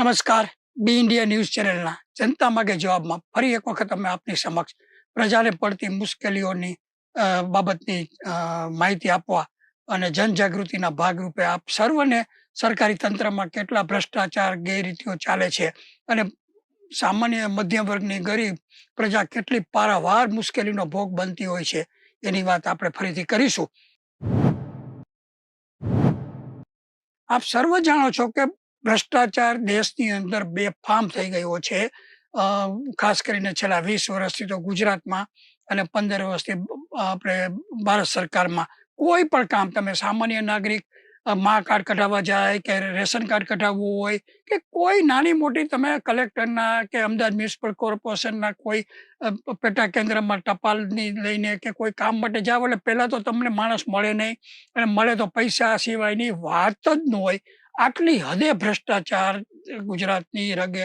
નમસ્કાર. બી India news ચેનલના જનતા માગે જવાબમાં ફરી એક વખત અમે આપની સમક્ષ પ્રજાને પડતી મુશ્કેલીઓની બાબતની માહિતી આપવા અને જનજાગૃતિના ભાગરૂપે આપ સર્વને સરકારી તંત્રમાં કેટલા ભ્રષ્ટાચાર, ગેરરીતિઓ ચાલે છે અને સામાન્ય મધ્યમ વર્ગની ગરીબ પ્રજા કેટલી પારાવાર મુશ્કેલીનો ભોગ બનતી હોય છે એની વાત આપણે ફરીથી કરીશું. આપ સર્વ જાણો છો કે ભ્રષ્ટાચાર દેશની અંદર બેફામ થઈ ગયો છે. ખાસ કરીને છેલ્લા વીસ વર્ષથી તો ગુજરાતમાં અને પંદર વર્ષથી આપણે ભારત સરકારમાં કોઈ પણ કામ તમે સામાન્ય નાગરિક મા કાર્ડ કઢાવવા જાય કે રેશન કાર્ડ કઢાવવું હોય કે કોઈ નાની મોટી તમે કલેક્ટરના કે અમદાવાદ મ્યુનિસિપલ કોર્પોરેશનના કોઈ પેટા કેન્દ્રમાં ટપાલની લઈને કે કોઈ કામ માટે જાવ એટલે પહેલાં તો તમને માણસ મળે નહીં અને મળે તો પૈસા સિવાયની વાત જ ન હોય. આટલી હદે ભ્રષ્ટાચાર ગુજરાતની રગે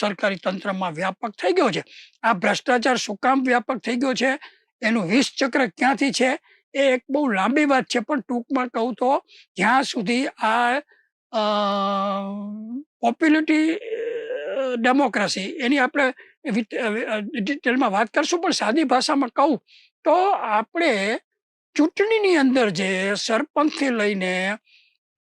સરકારી તંત્રમાં વ્યાપક થઈ ગયો છે. આ ભ્રષ્ટાચાર શું કામ વ્યાપક થઈ ગયો છે? એનું વિષ ચક્ર ક્યાંથી છે? એ એક બહુ લાંબી વાત છે, પણ ટૂંકમાં કહું તો જ્યાં સુધી આ પોપ્યુલિટી ડેમોક્રેસી, એની આપણે ડિટેલમાં વાત કરશું, પણ સાદી ભાષામાં કહું તો આપણે ચૂંટણીની અંદર જે સરપંચથી લઈને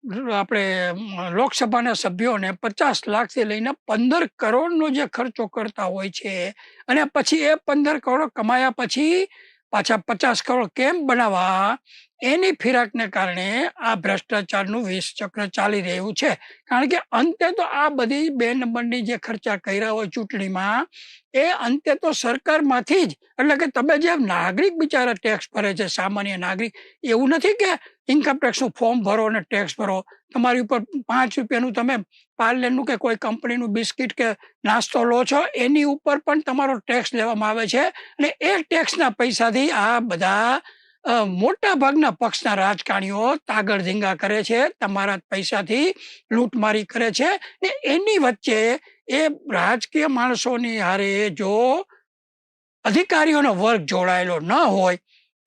આપણે લોકસભાના સભ્યોને પચાસ લાખથી લઈને પંદર કરોડનો જે ખર્ચો કરતા હોય છે, અને પછી એ પંદર કરોડ કમાયા પછી પાછા પચાસ કરોડ કેમ બનાવવા? એની ફિરાકને કારણે આ ભ્રષ્ટાચારનું વિષ ચક્ર ચાલી રહ્યું છે. કારણ કે અંતે તો આ બધી બે નંબરની જે ખર્ચા કર્યા હોય ચૂંટણીમાં, એ અંતે તો સરકારમાંથી જ, એટલે કે તમે જે નાગરિક બિચારા ટેક્સ ભરે છે, સામાન્ય નાગરિક, એવું નથી કે ઇન્કમ ટેક્સનું ફોર્મ ભરો અને ટેક્સ ભરો. તમારી ઉપર પાંચ રૂપિયાનું તમે પાર્લેનું કે કોઈ કંપનીનું બિસ્કિટ કે નાસ્તો લો છો, એની ઉપર પણ તમારો ટેક્સ લેવામાં આવે છે. અને એ ટેક્સના પૈસાથી આ બધા મોટા ભાગના પક્ષના રાજકારણીઓ તાગડ ધીંગા કરે છે, તમારા પૈસાથી લૂંટમારી કરે છે ને એની વચ્ચે એ રાજકીય માણસોની હારે જો અધિકારીઓનો વર્ગ જોડાયેલો ન હોય,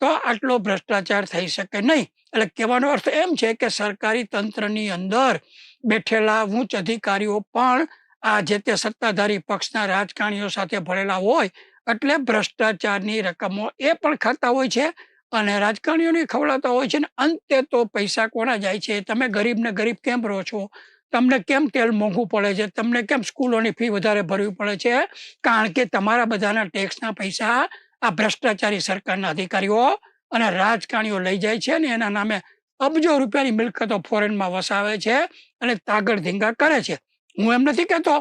તો આટલો ભ્રષ્ટાચાર થઈ શકે નહીં. એટલે કહેવાનો અર્થ એમ છે કે સરકારી તંત્રની અંદર બેઠેલા ઉચ્ચ અધિકારીઓ પણ આ જે તે સત્તાધારી પક્ષના રાજકારણીઓ સાથે ભરેલા હોય, એટલે ભ્રષ્ટાચારની રકમો એ પણ ખાતા હોય છે અને રાજકારણીઓને ખવડાવતા હોય છે ને, અંતે તો પૈસા કોના જાય છે? તમે ગરીબને ગરીબ કેમ રહો છો? તમને કેમ તેલ મોંઘું પડે છે? તમને કેમ સ્કૂલોની ફી વધારે ભરવી પડે છે? કારણ કે તમારા બધાના ટેક્સના પૈસા આ ભ્રષ્ટાચારી સરકારના અધિકારીઓ અને રાજકારણીઓ લઈ જાય છે ને, એના નામે અબજો રૂપિયાની મિલકતો ફોરેનમાં વસાવે છે અને તાગડ ધીંગા કરે છે. હું એમ નથી કહેતો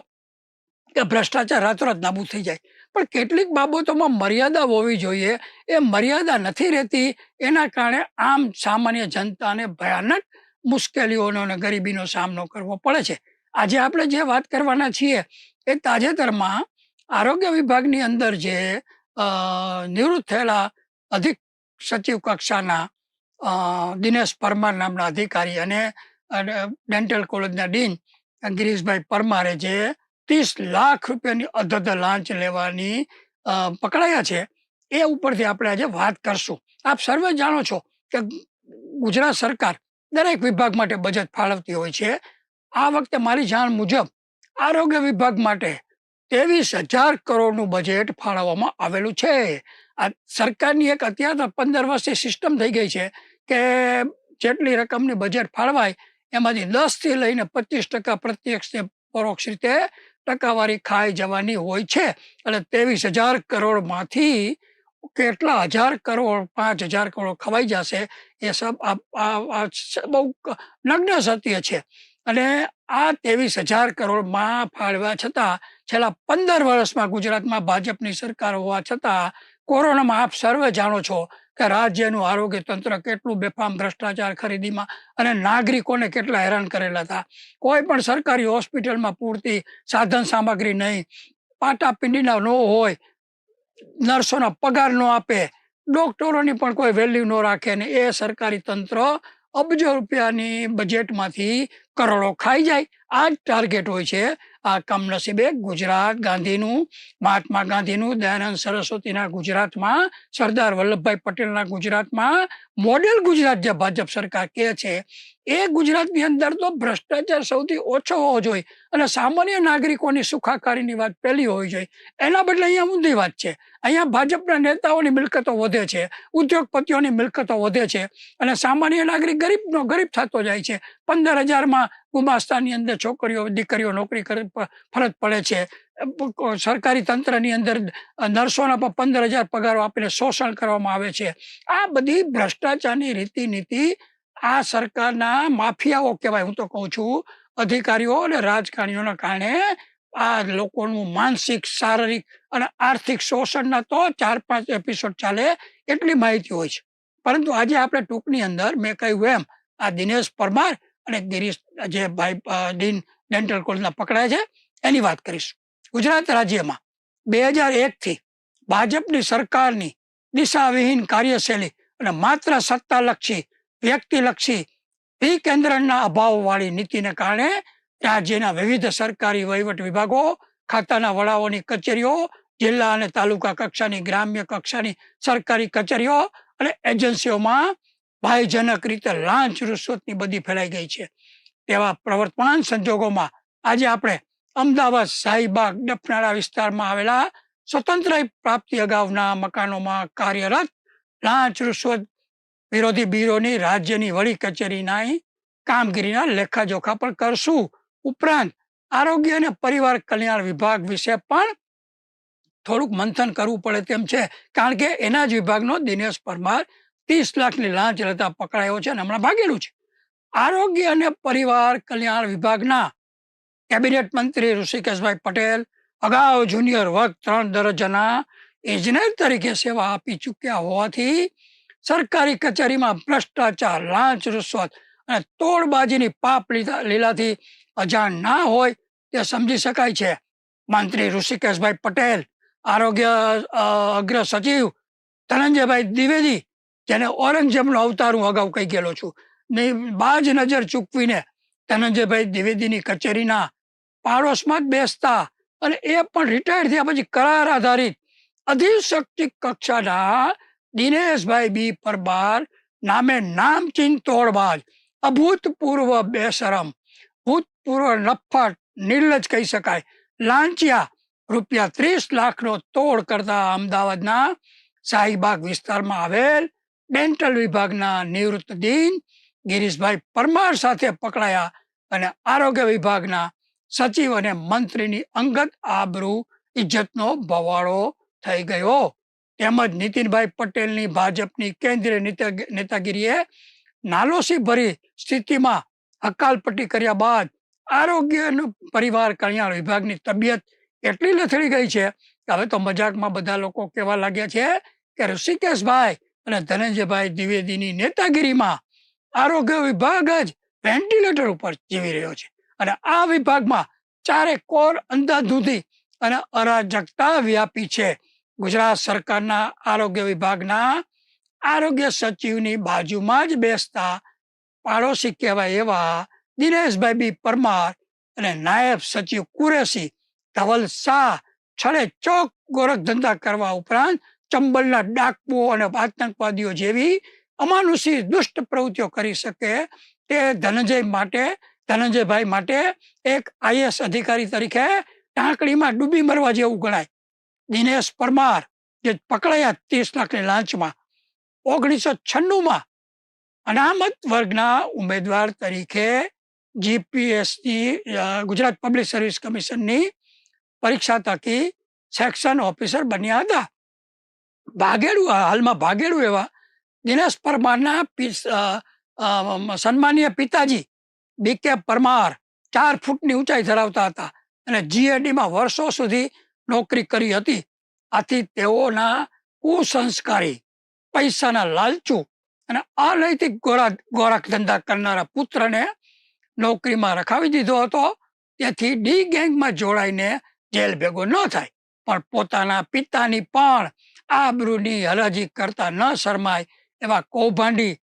કે ભ્રષ્ટાચાર રાતોરાત નાબૂદ થઈ જાય. પણ કેટલીક બાબતોમાં મર્યાદા હોવી જોઈએ. એ મર્યાદા નથી રહેતી. એના કારણે આમ સામાન્ય જનતાને ભયાનક મુશ્કેલીઓનો અને ગરીબીનો સામનો કરવો પડે છે. આજે આપણે જે વાત કરવાના છીએ એ તાજેતરમાં આરોગ્ય વિભાગની અંદર જે નિવૃત્ત થયેલા અધિક સચિવ કક્ષાના દિનેશ પરમાર નામના અધિકારી અને ડેન્ટલ કોલેજના ડીન ગિરીશભાઈ પરમારે જે ત્રીસ લાખ રૂપિયાની અધધ લાંચ લેવાની પકડાયા છે. એ ઉપરથી આપણે આજે વાત કરશું. આપ સર્વે જાણો છો કે ગુજરાત સરકાર દરેક વિભાગ માટે બજેટ ફાળવતી હોય છે. આ વખતે મારી જાણ મુજબ આરોગ્ય વિભાગ માટે ત્રેવીસ હજાર કરોડનું બજેટ ફાળવવામાં આવેલું છે. આ સરકારની એક અત્યારે પંદર વર્ષથી સિસ્ટમ થઈ ગઈ છે કે જેટલી રકમની બજેટ ફાળવાય એમાંથી દસથી લઈને પચીસ ટકા પ્રત્યક્ષને પરોક્ષ રીતે ટકાવારી ખાઈ જવાની હોય છે અને ત્રેવીસ હજાર કરોડમાંથી કેટલા હજાર કરોડ, પાંચ હજાર કરોડ ખવાઈ જશે એ સબ બહુ નગ્ન સત્ય છે. અને આ ત્રેવીસ હજાર કરોડમાં ફાળવ્યા છતાં, છેલ્લા પંદર વર્ષમાં ગુજરાતમાં ભાજપની સરકાર હોવા છતાં કોરોનામાં આપ સર્વે જાણો છો કે રાજ્યનું આરોગ્ય તંત્ર કેટલું બેફામ ભ્રષ્ટાચાર ખરીદીમાં અને નાગરિકોને કેટલા હેરાન કરેલા હતા. કોઈ પણ સરકારી હોસ્પિટલમાં પૂરતી સાધન સામગ્રી નહીં. પાટાપિંડીના ન હોય. નર્સોના પગાર ન આપે. ડોક્ટરોની પણ કોઈ વેલ્યુ ન રાખે ને એ સરકારી તંત્ર અબજો રૂપિયાની બજેટમાંથી કરોડો ખાઈ જાય. આ જ ટાર્ગેટ હોય છે આ કમનસીબે ગુજરાત ગાંધીનું, મહાત્મા ગાંધીનું, દયાનંદ સરસ્વતીના ગુજરાતમાં, સરદાર વલ્લભભાઈ પટેલના ગુજરાતમાં મોડેલ ગુજરાત જે ભાજપ સરકાર કહે છે. એ ગુજરાતની અંદર તો ભ્રષ્ટાચાર સૌથી ઓછો હોવો જોઈએ અને સામાન્ય નાગરિકોની સુખાકારીની વાત પહેલી હોવી જોઈએ. એના બદલે અહીંયા ઊંધી વાત છે. અહીંયા ભાજપના નેતાઓની મિલકતો વધે છે, ઉદ્યોગપતિઓની મિલકતો વધે છે અને સામાન્ય નાગરિક ગરીબનો, ગરીબ થતો જાય છે. પંદર હજારમાં ગુમાસ્તાની અંદર છોકરીઓ, દીકરીઓ નોકરી કરે ફરજ પડે છે. સરકારી તંત્રની અંદર નર્સોના પણ પંદર હજાર પગારો આપીને શોષણ કરવામાં આવે છે. આ બધી ભ્રષ્ટાચારની રીતિ નીતિ આ સરકારના માફિયાઓ કહેવાય, હું તો કહું છું, અધિકારીઓ અને રાજકારણીઓના કારણે આ લોકોનું માનસિક, શારીરિક અને આર્થિક શોષણના તો ચાર પાંચ એપિસોડ ચાલે એટલી માહિતી હોય છે. પરંતુ આજે આપણે ટૂંકની અંદર મેં કહ્યું એમ, આ દિનેશ પરમાર અને ગિરીશ, જે ભાઈ ડીન ડેન્ટલ કોલેજના પકડાય છે, એની વાત કરીશું. ગુજરાત રાજ્યમાં બે હજાર એકથી ભાજપની સરકારની દિશાવિહીન કાર્યશૈલી અને માત્ર સત્તાલક્ષી વ્યક્તિલક્ષી વિકેન્દ્રણના અભાવવાળી નીતિને કારણે રાજ્યના વિવિધ સરકારી વહીવટ વિભાગો, ખાતાના વડાઓની કચેરીઓ, જિલ્લા અને તાલુકા કક્ષાની ગ્રામ્ય કક્ષાની સરકારી કચેરીઓ અને એજન્સીઓમાં ભયજનક રીતે લાંચ રૂશ્વતની બધી ફેલાઈ ગઈ છે. તેવા પ્રવર્તમાન સંજોગોમાં આજે આપણે અમદાવાદ શાહીબાગ ડફનાળા વિસ્તારમાં આવેલા સ્વતંત્ર પ્રાપ્તિ અગાઉના મકાનોમાં કાર્યરત લાંચ રૂશ્વત વિરોધી બ્યુરોની રાજ્યની વડી કચેરીના કામગીરીના લેખાજોખા પણ કરશું. ઉપરાંત આરોગ્ય અને પરિવાર કલ્યાણ વિભાગ વિશે પણ થોડુંક મંથન કરવું પડે તેમ છે. કારણ કે એના જ વિભાગનો દિનેશ પરમાર ત્રીસ લાખની લાંચ લેતા પકડાયો છે અને હમણાં ભાગેલું છે. આરોગ્ય અને પરિવાર કલ્યાણ વિભાગના કેબિનેટ મંત્રી ઋષિકેશભાઈ પટેલ અગાઉ જુનિયર વર્ગ ત્રણ દરજ્જાના ઇજનેર તરીકે સેવા આપી ચૂક્યા હોવાથી સરકારી કચેરીમાં ભ્રષ્ટાચાર, લાંચ રૂશ્વત અને તોડબાજીની પાપ લીલાથી અજાણ ના હોય તે સમજી શકાય છે. મંત્રી ઋષિકેશભાઈ પટેલ, આરોગ્ય અગ્ર સચિવ ધનંજયભાઈ દ્વિવેદી, જેને ઔરંગઝેબનો અવતાર હું અગાઉ કહી ગયેલો છું, ને બાજ નજર ચૂકવીને ધનંજયભાઈ દ્વિવેદીની કચેરીના પાડોશમાં જ બેસતા અને એ પણ રિટાયર થયા પછી કરાર આધારિત અધિશક્તિ કક્ષાના દિનેશભાઈ બી પરબાર નામે નામચીન તોડબાજ. અભૂતપૂર્વ બેશરમ. ભૂતપૂર્વ નફ્ફટ નિર્લજ કહી શકાય. લાંચિયા, રૂપિયા ત્રીસ લાખનો તોડ કરતા અમદાવાદના શાહીબાગ વિસ્તારમાં આવેલ ડેન્ટલ વિભાગના નિવૃત્ત દિન ગિરીશભાઈ પરમાર સાથે પકડાયા અને આરોગ્ય વિભાગના સચિવ અને મંત્રીની અંગત આબરૂ, ઇજ્જતનો ભવાળો થઈ ગયો. તેમજ નીતિનભાઈ પટેલની ભાજપની કેન્દ્રીય નેતાગીરીએ નાલોસી ભરી સ્થિતિમાં હકાલપટ્ટી કર્યા બાદ આરોગ્ય પરિવાર કલ્યાણ વિભાગની તબિયત એટલી લથડી ગઈ છે કે હવે તો મજાકમાં બધા લોકો કહેવા લાગ્યા છે કે ઋષિકેશભાઈ અને ધનંજયભાઈ દ્વિવેદીની નેતાગીરીમાં આરોગ્ય વિભાગ જ વેન્ટિલેટર ઉપર જીવી રહ્યો છે. અને આ વિભાગમાં ચારે કોર અંધાધૂંધી અને અરાજકતા વ્યાપી છે. ગુજરાત સરકારના આરોગ્ય વિભાગના આરોગ્ય સચિવની બાજુમાં જ બેસતા પાડોશી કહેવાય એવા દિનેશભાઈ બી પરમાર અને નાયબ સચિવ કુરેશી ધવલ શાહ છડે ચોક ગોરખ ધંધા કરવા ઉપરાંત ચંબલના ડાકુઓ અને આતંકવાદીઓ જેવી અમાનુષી દુષ્ટ પ્રવૃત્તિઓ કરી શકે તે ધનંજય માટે, ધનંજયભાઈ માટે એક આઈએસ અધિકારી તરીકે ટાંકડીમાં ડૂબી મરવા જેવું ગણાય. દિનેશ પરમાર, જે પકડાયા ત્રીસ લાખની લાંચમાં. ઓગણીસો છન્નુંમાં અનામત વર્ગના ઉમેદવાર તરીકે જીપીએસની ગુજરાત પબ્લિક સર્વિસ કમિશનની પરીક્ષા તકી સેક્શન ઓફિસર બન્યા હતા. ભાગેડું હાલમાં ભાગેડું એવા દિનેશ પરમારના સન્માનીય પિતાજી બી કે પરમાર ચાર ફૂટની ઊંચાઈ ધરાવતા હતા અને જીએડીમાં વર્ષો સુધી નોકરી કરી હતી. આથી તેઓના કુસંસ્કારી, પૈસાના લાલચુ અને અનૈતિક ગોરા ગોરખ ધંધા કરનારા પુત્રને નોકરીમાં રખાવી દીધો હતો. તેથી ડી ગેંગમાં જોડાઈને જેલ ભેગો ન થાય, પણ પોતાના પિતાની પણ આબરૂની હરાજી કરતા ન શરમાય એવા કૌભાંડી,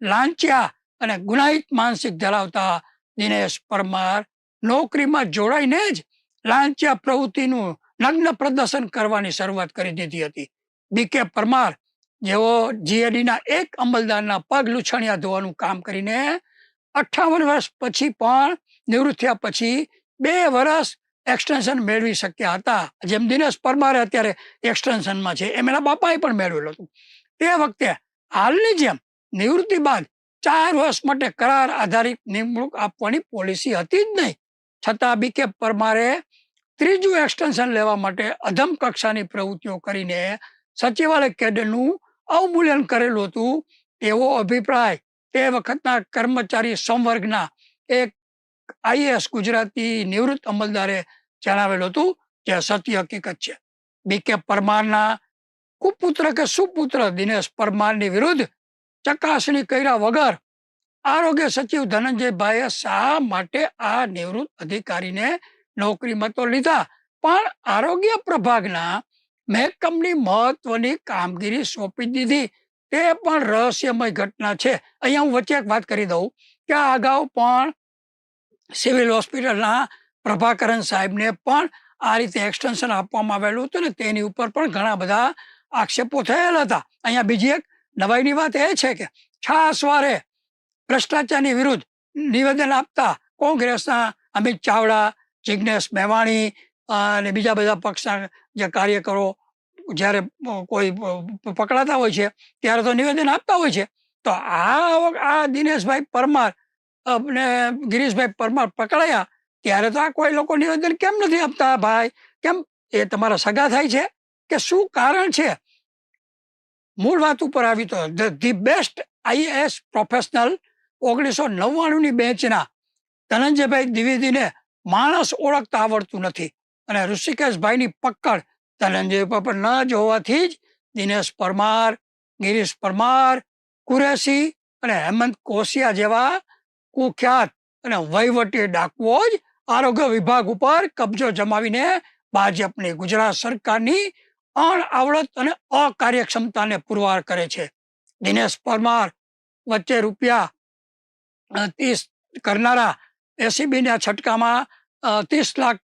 લાંચિયા અને ગુનાહિત માનસિક ધરાવતા દિનેશ પરમાર નોકરીમાં જોડાઈને જ લાંચિયા પ્રવૃત્તિનું નગ્ન પ્રદર્શન કરવાની શરૂઆત કરી દીધી હતી. બી કે પરમાર જેઓ જીએડીના એક અમલદારના પગ લૂછણિયા ધોવાનું કામ કરીને અઠ્ઠાવન વર્ષ પછી પણ નિવૃત્ત થયા પછી બે વર્ષ એક્સટેન્શન મેળવી શક્યા હતા. જેમ દિનેશ પરમારે અત્યારે એક્સટેન્શનમાં છે, એમ એના બાપાએ પણ મેળવેલું હતું. તે વખતે હાલની જેમ નિવૃત્તિ બાદ ચાર વર્ષ માટે કરાર આધારિત નિમણૂક આપવાની પોલિસી હતી જ નહીં. છતાં બી કે પરમારે ત્રીજું એક્સટેન્શન લેવા માટે અધમ કક્ષાની પ્રવૃત્તિઓ કરીને સચિવાલય કેડરનું અવમૂલ્યન કરેલું હતું. એવો અભિપ્રાય તે વખતના કર્મચારી સંવર્ગના એક આઈએએસ ગુજરાતી નિવૃત્ત અમલદારે જણાવેલું હતું, જે સત્ય હકીકત છે. બી કે પરમારના કુપુત્ર કે સુપુત્ર દિનેશ પરમારની વિરુદ્ધ ચકાસણી કર્યા વગર આરોગ્ય સચિવ ધનંજયભાઈએ શા માટે આ નિવૃત્ત અધિકારીને નોકરીમાં તો લીધા, પણ આરોગ્ય પ્રભાગના મહેકમની મહત્વની કામગીરી સોંપી દીધી. તે પણ રહસ્યમય ઘટના છે. અહીંયા હું વચ્ચે એક વાત કરી દઉં કે આ અગાઉ પણ સિવિલ હોસ્પિટલના પ્રભાકરન સાહેબને પણ આ રીતે એક્સટેન્શન આપવામાં આવેલું હતું ને તેની ઉપર પણ ઘણા બધા આક્ષેપો થયેલા હતા. અહીંયા બીજી એક નવાઈની વાત એ છે કે છાસવારે ભ્રષ્ટાચારની વિરુદ્ધ નિવેદન આપતા કોંગ્રેસના અમિત ચાવડા જિજ્ઞેશ મેવાણી અને બીજા બધા પક્ષના જે કાર્યકરો જ્યારે કોઈ પકડાતા હોય છે, ત્યારે તો નિવેદન આપતા હોય છે. તો આ આ દિનેશભાઈ પરમાર અને ગિરીશભાઈ પરમાર પકડાયા, ત્યારે તો આ કોઈ લોકો નિવેદન કેમ નથી આપતા? ભાઈ, કેમ? એ તમારા સગા થાય છે? કે શું કારણ છે? મૂળ વાત ઉપર આવી તો, ધી બેસ્ટ આઈએએસ પ્રોફેશનલ ઓગણીસો નવ્વાણુંની બેચના ધનંજયભાઈ દ્વિવેદીને માણસ ઓળખતા આવડતું નથી. અને ઋષિકેશભાઈની પકડ ધનંજય પર ન જ હોવાથી જ દિનેશ પરમાર, ગિરીશ પરમાર, કુરેશી અને હેમંત કોશિયા જેવા કુખ્યાત અને વહીવટી ડાકુઓ જ આરોગ્ય વિભાગ ઉપર કબજો જમાવીને ભાજપની ગુજરાત સરકારની અણઆવડત અને અકાર્યક્ષમતાને પુરવાર કરે છે. દિનેશ પરમાર વચ્ચે રૂપિયા ત્રીસ કરનારા એસીબીના છટકામાં ત્રીસ લાખ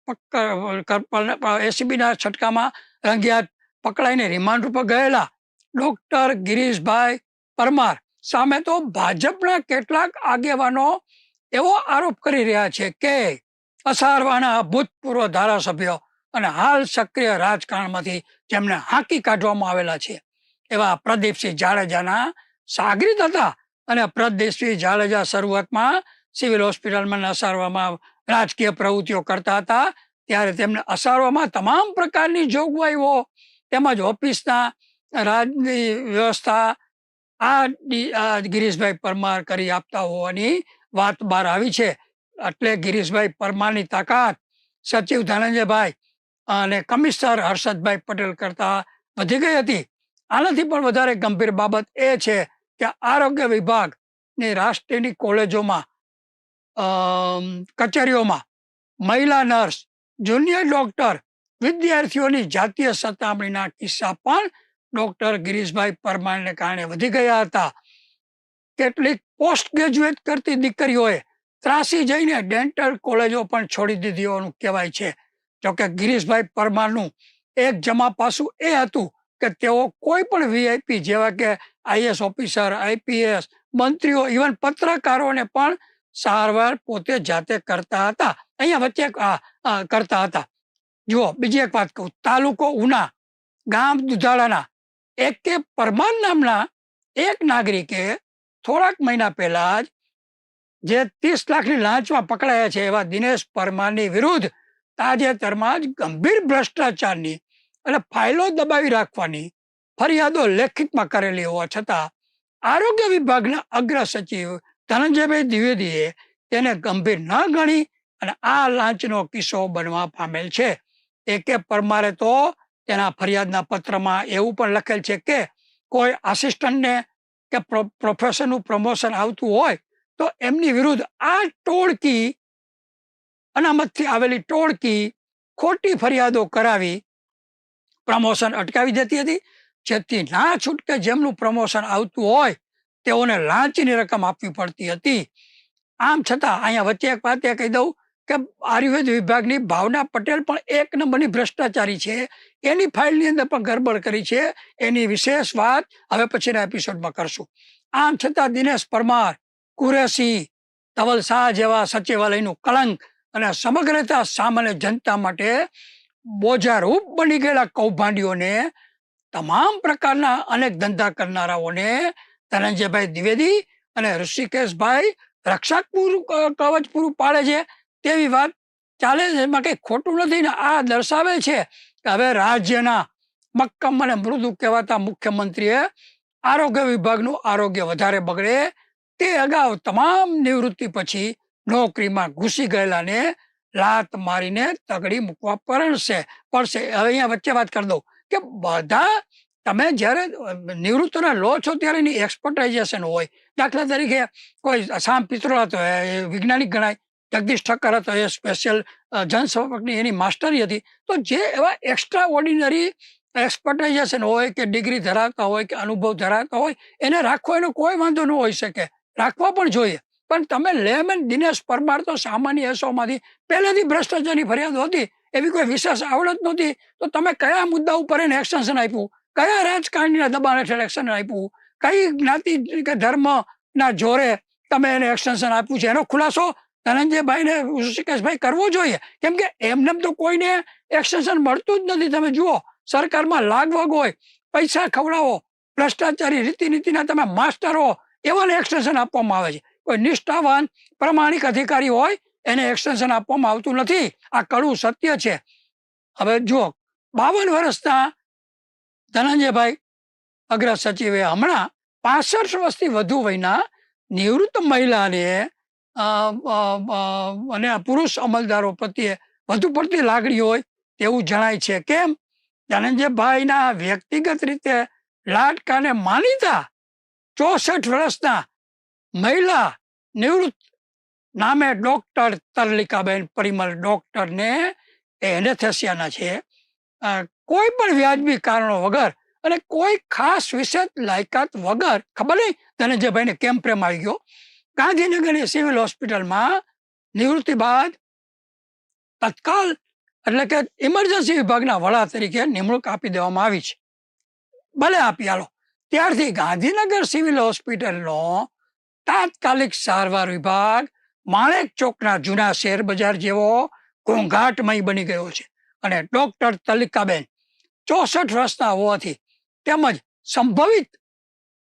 એસીબીના છટકામાં રંગિયાત પકડાઈને રિમાન્ડ ઉપર ગયેલા ડોક્ટર ગિરીશભાઈ પરમાર સામે તો ભાજપના કેટલાક આગેવાનો એવો આરોપ કરી રહ્યા છે કે અસારવાના ભૂતપૂર્વ ધારાસભ્યો અને હાલ સક્રિય રાજકારણમાંથી જેમને હાંકી કાઢવામાં આવેલા છે. એવા પ્રદીપસિંહ જાડેજાના સાગરીત હતા અને પ્રદીપસિંહ જાડેજા શરૂઆતમાં સિવિલ હોસ્પિટલમાં અસારવામાં રાજકીય પ્રવૃત્તિઓ કરતા હતા, ત્યારે તેમને અસારવામાં તમામ પ્રકારની જોગવાઈઓ, તેમજ ઓફિસના રાજની વ્યવસ્થા આ ગિરીશભાઈ પરમાર કરી આપતા હોવાની વાત બહાર આવી છે. એટલે ગિરીશભાઈ પરમારની તાકાત, સચિવ ધનંજયભાઈ અને કમિશનર હર્ષદભાઈ પટેલ કરતા વધી ગઈ હતી. આનાથી પણ વધારે ગંભીર બાબત એ છે કે આરોગ્ય વિભાગની રાષ્ટ્રીયની કોલેજોમાં કચેરીઓમાં. મહિલા નર્સ, જુનિયર ડોક્ટર, વિદ્યાર્થીઓની જાતીય સતામણીના કિસ્સા પણ ડોક્ટર ગિરીશભાઈ પરમારને કારણે વધી ગયા હતા. કેટલીક પોસ્ટ ગ્રેજ્યુએટ કરતી દીકરીઓએ ત્રાસી જઈને ડેન્ટલ કોલેજો પણ છોડી દીધી હોવાનું કહેવાય છે. જોકે ગિરીશભાઈ પરમારનું એક જમા પાસું એ હતું કે તેઓ કોઈ પણ વીઆઈપી જેવા કે આઈએસ ઓફિસર, આઈપીએસ, મંત્રીઓ ઇવન પત્રકારોને પણ સારવાર પોતે જાતે કરતા હતા. અહીંયા વચ્ચે કરતા હતા. જુઓ, બીજી એક વાત કહું. તાલુકો ઉના, ગામ દુધાળાના, એક કે પરમાન નામના એક નાગરિકે થોડાક મહિના પહેલા જ જે ત્રીસ લાખની લાંચમાં પકડાયા છે એવા દિનેશ પરમારની વિરુદ્ધ તાજેતરમાં જ ગંભીર ભ્રષ્ટાચારની અને ફાઇલો દબાવી રાખવાની ફરિયાદો લેખિતમાં કરેલી હોવા છતાં આરોગ્ય વિભાગના અગ્ર સચિવ ધનંજયભાઈ દ્વિવેદીએ તેને ગંભીર ન ગણી અને આ લાંચનો કિસ્સો બનવા પામેલ છે. એ કે પરમારે તો તેના ફરિયાદના પત્રમાં એવું પણ લખેલ છે કે કોઈ આસિસ્ટન્ટને કે પ્રોફેશનનું પ્રમોશન આવતું હોય તો એમની વિરુદ્ધ આ ટોળકી, અનામતથી આવેલી ટોળકી ખોટી ફરિયાદો કરાવી પ્રમોશન અટકાવી દેતી હતી. જેથી ના છૂટકે જેમનું પ્રમોશન આવતું હોય તેઓને લાંચની રકમ આપવી પડતી હતી. આમ છતાં અહીંયા વચ્ચે એક વાત કહી દઉં કે આયુર્વેદ વિભાગની ભાવના પટેલ પણ એક નંબરની ભ્રષ્ટાચારી છે. એની ફાઇલની અંદર પણ ગરબડ કરી છે. એની વિશેષ વાત હવે પછીના એપિસોડમાં કરશું. આમ છતાં દિનેશ પરમાર, કુરેશી, ધવલ શાહ જેવા સચિવાલયનું કલંક અને સમગ્રતા સામાન્ય જનતા માટે બોજારૂપ બની ગયેલા કૌભાંડીઓને તમામ પ્રકારના અનેક ધંધા કરનારાઓને ધનંજયભાઈ દ્વિવેદી અને ઋષિકેશભાઈ રક્ષક પૂરું કવચ પૂરું પાડે છે. તેવી વાત ચાલે છે. એમાં કંઈ ખોટું નથી ને આ દર્શાવે છે કે હવે રાજ્યના મક્કમ અને મૃદુ કહેવાતા મુખ્યમંત્રીએ આરોગ્ય વિભાગનું આરોગ્ય વધારે બગડે તે અગાઉ તમામ નિવૃત્તિ પછી નોકરીમાં ઘૂસી ગયેલાને લાત મારીને તગડી મૂકવા પરણશે. પડશે હવે અહીંયા વચ્ચે વાત કરી દઉં કે બધા તમે જ્યારે નિવૃત્તના લો છો ત્યારે એની એક્સપર્ટાઇઝેશન હોય. દાખલા તરીકે કોઈ સામ પિત્રોડા તો એ વૈજ્ઞાનિક ગણાય, જગદીશ ઠક્કર હતો, એ સ્પેશિયલ જનસંપર્કની એની માસ્ટરી હતી. તો જે એવા એક્સ્ટ્રા ઓર્ડિનરી એક્સપર્ટાઇઝેશન હોય કે ડિગ્રી ધરાવતા હોય કે અનુભવ ધરાવતા હોય, એને રાખવો એનો કોઈ વાંધો ન હોઈ શકે. રાખવા પણ જોઈએ. પણ તમે લેમન દિનેશ પરમાર તો સામાન્ય એસોમાંથી પહેલેથી ભ્રષ્ટાચારની ફરિયાદ હતી. એવી કોઈ વિશેષ આવડત નહોતી. તો તમે કયા મુદ્દા ઉપર એને એક્સટેન્શન આપ્યું? કયા રાજકારણીના દબાણ એક્શન આપ્યું? કઈ જ્ઞાતિ કે ધર્મના જોરે તમે એને એક્સટેન્શન આપ્યું છે? એનો ખુલાસો ધનંજયભાઈને ઋષિકેશભાઈ કરવો જોઈએ. કેમ કે એમને તો કોઈને એક્સટેન્શન મળતું જ નથી. તમે જુઓ, સરકારમાં લાગવગ હોય, પૈસા ખવડાવો, ભ્રષ્ટાચારી રીતિ નીતિના તમે માસ્ટર હો એવાને એક્સટેન્શન આપવામાં આવે છે. કોઈ નિષ્ઠાવાન, પ્રમાણિક અધિકારી હોય, એને એક્સટેન્શન આપવામાં આવતું નથી. આ કડવું સત્ય છે. હવે જુઓ, બાવન વર્ષના ધનંજયભાઈ અગ્ર સચિવે હમણાં પાસઠ વર્ષથી વધુ વયના નિવૃત્ત મહિલાને અને પુરુષ અમલદારો પ્રત્યે વધુ પડતી લાગણી હોય તેવું જણાય છે. કેમ? ધનંજયભાઈના વ્યક્તિગત રીતે લાટકાને માનીતા ચોસઠ વર્ષના મહિલા નિવૃત્ત નામે ડોક્ટર તરલિકાબેન પરિમલ ડૉક્ટરને એનેથેસિયાના છે. કોઈ પણ વ્યાજબી કારણો વગર અને કોઈ ખાસ વિશેષ લાયકાત વગર, ખબર નહીં? ધનંજયભાઈને કેમ પ્રેમ આવી ગયો? ગાંધીનગરની સિવિલ હોસ્પિટલમાં નિવૃત્તિ બાદ તત્કાલ એટલે કે ઇમરજન્સી વિભાગના વડા તરીકે નિમણૂક આપી દેવામાં આવી છે. ભલે આપી આલો. ત્યારથી ગાંધીનગર સિવિલ હોસ્પિટલનો તાત્કાલિક સારવાર વિભાગ માણેક ચોકના જૂના શેર બજાર જેવો ઘોંઘાટમય બની ગયો છે અને ડોક્ટર તલિકાબેન ચોસઠ વર્ષના હોવાથી તેમજ સંભવિત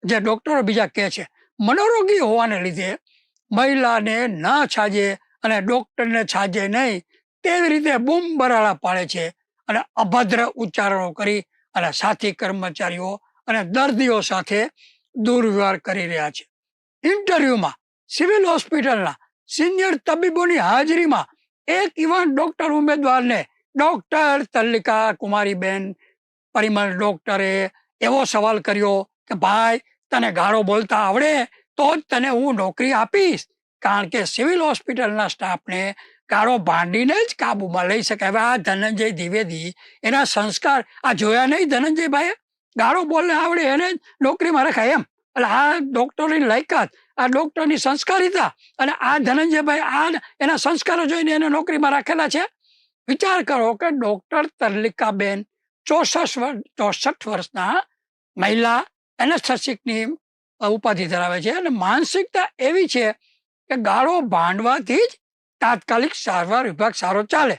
જે ડૉક્ટરો બીજા કહે છે, મનોરોગી હોવાને લીધે મહિલાને ના છાજે અને ડોક્ટરને છાજે નહીં તેવી રીતે બૂમ બરાડા પાડે છે અને અભદ્ર ઉચ્ચારણો કરી અને સાથી કર્મચારીઓ અને દર્દીઓ સાથે દુર્વ્યવહાર કરી રહ્યા છે. ઇન્ટરવ્યુમાં સિવિલ હોસ્પિટલના સિનિયર તબીબોની હાજરીમાં એક ઇવન ડોક્ટર ઉમેદવારને ડોક્ટર તલ્લિકા કુમારીબેન પરિમલ ડોક્ટરે એવો સવાલ કર્યો કે, ભાઈ, તને ગાળો બોલતા આવડે? તો જ તને હું નોકરી આપીશ. કારણ કે સિવિલ હોસ્પિટલના સ્ટાફને ગાળો ભાંડીને જ કાબુમાં લઈ શકે. હવે આ ધનંજય દ્વિવેદી, એના સંસ્કાર, આ જોયા નહીં ધનંજયભાઈએ? ગાળો બોલને આવડે, એને જ નોકરીમાં રખાય એમ. એટલે આ ડોક્ટરની લાયકાત, આ ડોક્ટરની સંસ્કારિતા અને આ ધનંજયભાઈ આ એના સંસ્કારો જોઈને એને નોકરીમાં રાખેલા છે. વિચાર કરો કે ડોક્ટર તરલિકાબેન ચોસઠ ચોસઠ વર્ષના મહિલા એનેસ્થેસિકની ઉપાધિ ધરાવે છે અને માનસિકતા એવી છે કે ગાળો ભાંડવાથી જ તાત્કાલિક સારવાર વિભાગ સારો ચાલે.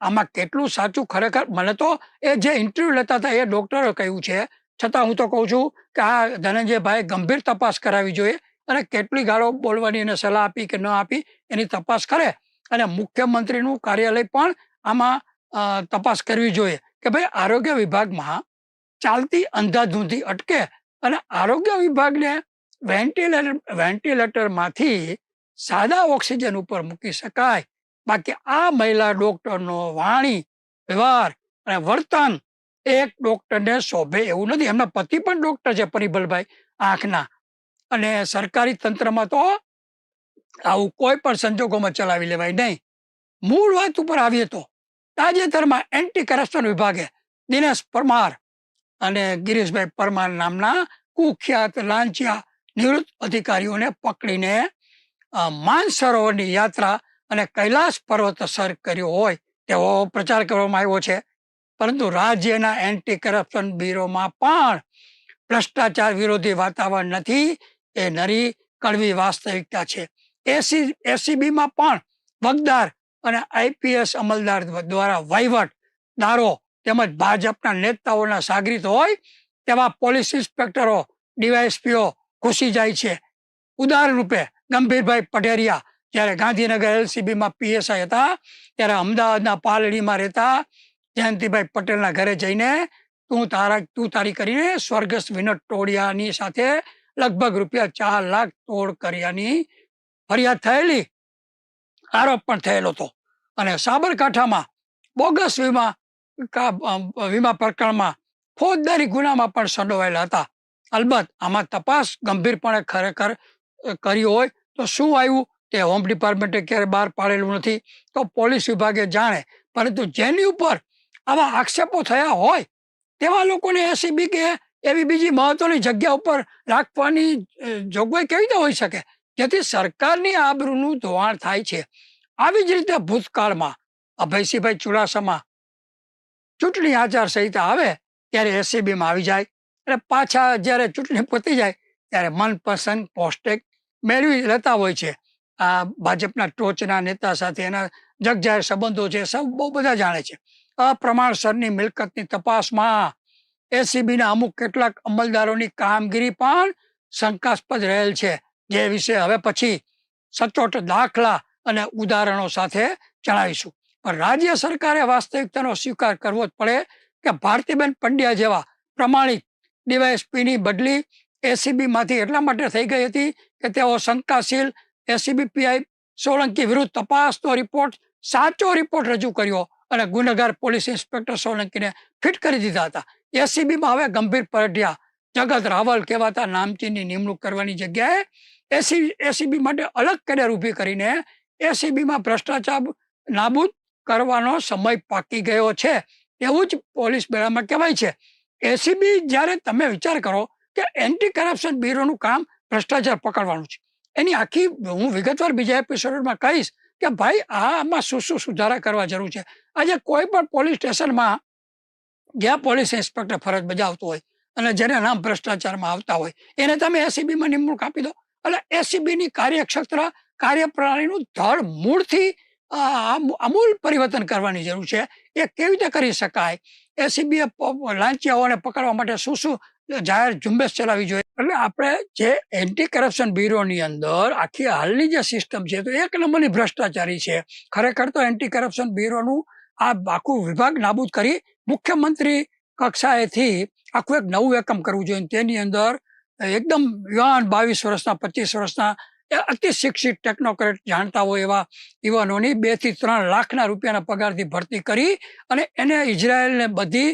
આમાં કેટલું સાચું ખરેખર? મને તો એ જે ઇન્ટરવ્યૂ લેતા હતા એ ડૉક્ટરે કહ્યું છે. છતાં હું તો કહું છું કે આ ધનંજયભાઈ ગંભીર તપાસ કરાવી જોઈએ અને કેટલી ગાળો બોલવાની એને સલાહ આપી કે ન આપી એની તપાસ કરે. અને મુખ્યમંત્રીનું કાર્યાલય પણ આમાં તપાસ કરવી જોઈએ. કે ભાઈ, આરોગ્ય વિભાગમાં ચાલતી અંધાધૂંધી અટકે અને આરોગ્ય વિભાગને વેન્ટિલેટર, વેન્ટિલેટરમાંથી સાદા ઓક્સિજન ઉપર મૂકી શકાય. બાકી આ મહિલા ડોક્ટરનો વાણી, વ્યવહાર અને વર્તન એક ડોક્ટરને શોભે એવું નથી. એમના પતિ પણ ડોક્ટર છે પરિબલભાઈ આંખના. અને સરકારી તંત્રમાં તો આવું કોઈ પણ સંજોગોમાં ચલાવી લેવાય નહીં. મૂળ વાત ઉપર આવીએ તો તાજેતરમાં એન્ટી કરપ્શન વિભાગે દિનેશ પરમાર અને ગિરીશભાઈ પરમાર નામના કુખ્યાત લાંચિયા નિવૃત્ત અધિકારીઓને પકડીને માનસરોવરની યાત્રા અને કૈલાસ પર્વત સર કર્યો હોય તેવો પ્રચાર કરવામાં આવ્યો છે. પરંતુ રાજ્યના એન્ટી કરપ્શન બ્યુરોમાં પણ ભ્રષ્ટાચાર વિરોધી વાતાવરણ નથી એ નરી કડવી વાસ્તવિકતા છે. એસી એસીબીમાં પણ વગદાર અને આઈપીએસ અમલદાર દ્વારા વહીવટ દારો તેમજ ભાજપના નેતાઓના સાગરીત હોય તેવા પોલીસ ઇન્સ્પેક્ટરો, ડીવાયએસપીઓ ઘૂસી જાય છે. ઉદાહરણ રૂપે ગંભીરભાઈ પટેરિયા જ્યારે ગાંધીનગર એલસીબીમાં પીએસઆઈ હતા, ત્યારે અમદાવાદના પાલડીમાં રહેતા જયંતિભાઈ પટેલના ઘરે જઈને તું તારા, તું તારી કરીને સ્વર્ગસ્થ વિનોદ ટોડિયાની સાથે લગભગ રૂપિયા ચાર લાખ તોડ કર્યાની ફરિયાદ થયેલી. આરોપ પણ થયેલો હતો. અને સાબરકાંઠામાં બોગસ વીમા વીમા પ્રકરણમાં ફોજદારી ગુનામાં પણ સંડોવાયેલા હતા. અલબત્ત આમાં તપાસ ગંભીરપણે ખરેખર કરી હોય તો શું આવ્યું તે હોમ ડિપાર્ટમેન્ટે ક્યારે બહાર પાડેલું નથી તો પોલીસ વિભાગે જાણે. પરંતુ જેની ઉપર આવા આક્ષેપો થયા હોય તેવા લોકોને એસીબી કે એવી બીજી મહત્વની જગ્યા ઉપર રાખવાની જોગવાઈ કેવી રીતે હોઈ શકે? જેથી સરકારની આબરૂનું ધોવાણ થાય છે. આવી જ રીતે ભૂતકાળમાં, અભયસિંહભાઈ ચુડાસમા ચૂંટણી આચાર સંહિતા આવે, ત્યારે એસીબીમાં આવી જાય. અને પાછા જ્યારે ચૂંટણી પતી જાય, ત્યારે મનપસંદ પોસ્ટેક મેળવી લેતા હોય છે. આ ભાજપના ટોચના નેતા સાથે એના જગજાહેર સંબંધો છે, સૌ બહુ બધા જાણે છે. અપ્રમાણસરની મિલકતની તપાસમાં એસીબીના અમુક કેટલાક અમલદારોની કામગીરી પણ શંકાસ્પદ રહેલ છે. જે વિશે હવે પછી સચોટ દાખલા અને ઉદાહરણો સાથે જણાવીશું. પણ રાજ્ય સરકારે વાસ્તવિકતાનો સ્વીકાર કરવો જ પડે કે ભારતીબેન પંડ્યા જેવા પ્રમાણિક ડીવાયએસપીની બદલી એસીબીમાંથી એટલા માટે થઈ ગઈ હતી કે તેઓ શંકાશીલ એસીબી પીઆઈ સોલંકી વિરુદ્ધ તપાસનો રિપોર્ટ, સાચો રિપોર્ટ રજૂ કર્યો અને ગુનેગાર પોલીસ ઇન્સ્પેક્ટર સોલંકીને ફિટ કરી દીધા હતા. એસીબીમાં હવે ગંભીર પરઢિયા જગત રાવલ કહેવાતા નામચીનની નિમણૂક કરવાની જગ્યાએ એસી એસીબી માટે અલગ કેડર ઊભી કરીને એસીબીમાં ભ્રષ્ટાચાર નાબૂદ કરવાનો સમય પાકી ગયો છે. એવું જ પોલીસ બેળામાં કહેવાય છે. એસીબી જ્યારે તમે વિચાર કરો કે એન્ટી કરપ્શન બ્યુરોનું કામ ભ્રષ્ટાચાર પકડવાનું છે. એની આખી, હું વિગતવાર બીજા એપિસોડમાં કહીશ કે ભાઈ, આમાં શું શું સુધારા કરવા જરૂર છે. આજે કોઈ પણ પોલીસ સ્ટેશનમાં જ્યાં પોલીસ ઇન્સ્પેક્ટર ફરજ બજાવતો હોય અને જેને નામ ભ્રષ્ટાચારમાં આવતા હોય, એને તમે એસીબીમાં નિમણૂક આપી દો. એટલે એસીબીની કાર્યક્ષેત્ર કાર્યપ્રણાલીનું ધડ મૂળથી અમૂલ પરિવર્તન કરવાની જરૂર છે. એ કેવી રીતે કરી શકાય? એસીબીએ લાંચિયાઓને પકડવા માટે શું શું જાહેર ઝુંબેશ ચલાવવી જોઈએ? એટલે આપણે જે એન્ટી કરપ્શન બ્યુરોની અંદર આખી હાલની જે સિસ્ટમ છે, તો એક નંબરની ભ્રષ્ટાચારી છે. ખરેખર તો એન્ટી કરપ્શન બ્યુરોનું આ આખું વિભાગ નાબૂદ કરી મુખ્યમંત્રી કક્ષાએથી આખું એક નવું એકમ કરવું જોઈએ. તેની અંદર એકદમ યુવાન બાવીસ વર્ષના, પચીસ વર્ષના અતિ શિક્ષિત ટેકનોક્રેટ જાણતા હોય એવા યુવાનોની બેથી ત્રણ લાખના રૂપિયાના પગારથી ભરતી કરી અને એને ઇઝરાયલને બધી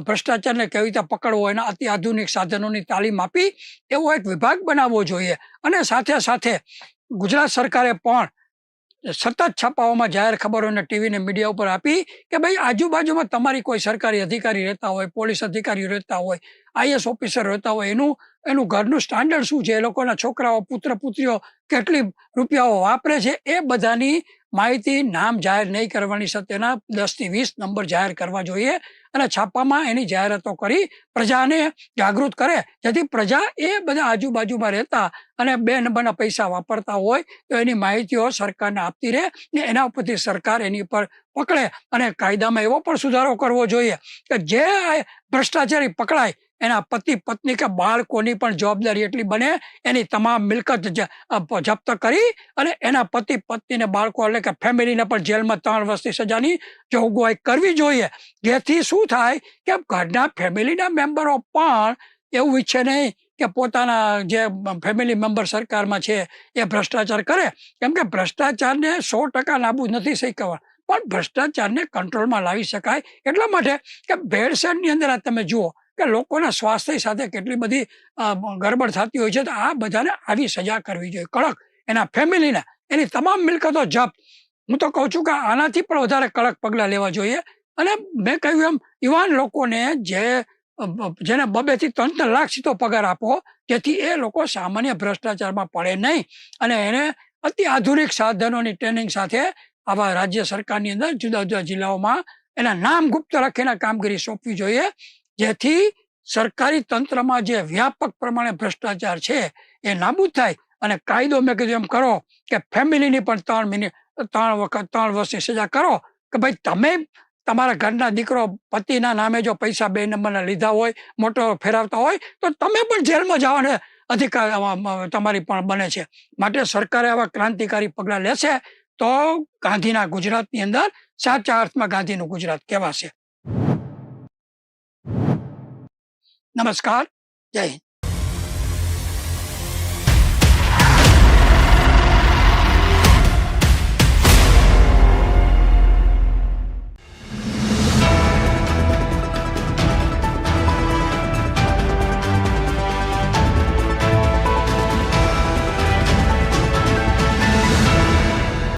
ભ્રષ્ટાચારને કેવી રીતે પકડવો એના અતિ આધુનિક સાધનોની તાલીમ આપી એવો એક વિભાગ બનાવવો જોઈએ. અને સાથે સાથે ગુજરાત સરકારે પણ સતત છાપાઓમાં જાહેર ખબરોને ટીવીને મીડિયા ઉપર આપી કે ભાઈ, આજુબાજુમાં તમારી કોઈ સરકારી અધિકારી રહેતા હોય, પોલીસ અધિકારીઓ રહેતા હોય આઈએસ ઓફિસર રહેતા હોય, એનું એનું ઘરનું સ્ટાન્ડર્ડ શું છે? એ લોકોના છોકરાઓ, પુત્ર, પુત્રીઓ કેટલી રૂપિયાઓ વાપરે છે? એ બધાની માહિતી નામ જાહેર નહીં કરવાની સત્યના દસથી વીસ નંબર જાહેર કરવા જોઈએ. અને છાપામાં એની જાહેરાતો કરી પ્રજાને જાગૃત કરે. જેથી પ્રજા એ બધા આજુબાજુમાં રહેતા અને બે નંબરના પૈસા વાપરતા હોય તો એની માહિતીઓ સરકારને આપતી રહે ને એના ઉપરથી સરકાર એની પર પકડે અને કાયદામાં એવો પણ સુધારો કરવો જોઈએ કે જે ભ્રષ્ટાચારી પકડાય એના પતિ પત્ની કે બાળકોની પણ જવાબદારી એટલી બને, એની તમામ મિલકત જપ્ત કરી અને એના પતિ પત્નીને બાળકો એટલે કે ફેમિલીને પણ જેલમાં ત્રણ વર્ષની સજાની જોગવાઈ કરવી જોઈએ. જેથી શું થાય કે ઘરના ફેમિલીના મેમ્બરો પણ એવું ઈચ્છે નહીં કે પોતાના જે ફેમિલી મેમ્બર સરકારમાં છે એ ભ્રષ્ટાચાર કરે. કેમ કે ભ્રષ્ટાચારને સો ટકા નાબૂદ નથી શીખવા પણ ભ્રષ્ટાચારને કંટ્રોલમાં લાવી શકાય એટલા માટે કે ભેળસેળની અંદર આ તમે જુઓ કે લોકોના સ્વાસ્થ્ય સાથે કેટલી બધી ગરબડ થતી હોય છે, તો આ બધાને આવી સજા કરવી જોઈએ. કડક. એના ફેમિલીને, એની તમામ મિલકતો જપ્ત હું તો કહું છું કે આનાથી પણ વધારે કડક પગલાં લેવા જોઈએ. અને મેં કહ્યું એમ, યુવાન લોકોને જે જેને બબે થી ત્રણ ત્રણ લાખ સીધો પગાર આપો, જેથી એ લોકો સામાન્ય ભ્રષ્ટાચારમાં પડે નહીં. અને એને અતિ આધુનિક સાધનોની ટ્રેનિંગ સાથે આવા રાજ્ય સરકારની અંદર જુદા જુદા જિલ્લાઓમાં એના નામ ગુપ્ત રાખીને કામગીરી સોંપવી જોઈએ. જેથી સરકારી તંત્રમાં જે વ્યાપક પ્રમાણે ભ્રષ્ટાચાર છે, એ નાબૂદ થાય. અને કાયદો મેં કીધું એમ કરો કે ફેમિલીની પણ ત્રણ મિનિટ ત્રણ વખત, ત્રણ વર્ષની સજા કરો કે ભાઈ તમે તમારા ઘરના દીકરો પતિના નામે જો પૈસા બે નંબરના લીધા હોય, મોટો ફેરવતા હોય, તો તમે પણ જેલમાં જવાને અધિકાર તમારી પણ બને છે. માટે સરકારે આવા ક્રાંતિકારી પગલાં લેશે તો ગાંધીના ગુજરાતની અંદર સાચા અર્થમાં ગાંધીનું ગુજરાત કહેવાશે. નમસ્કાર. જય હિન્દ.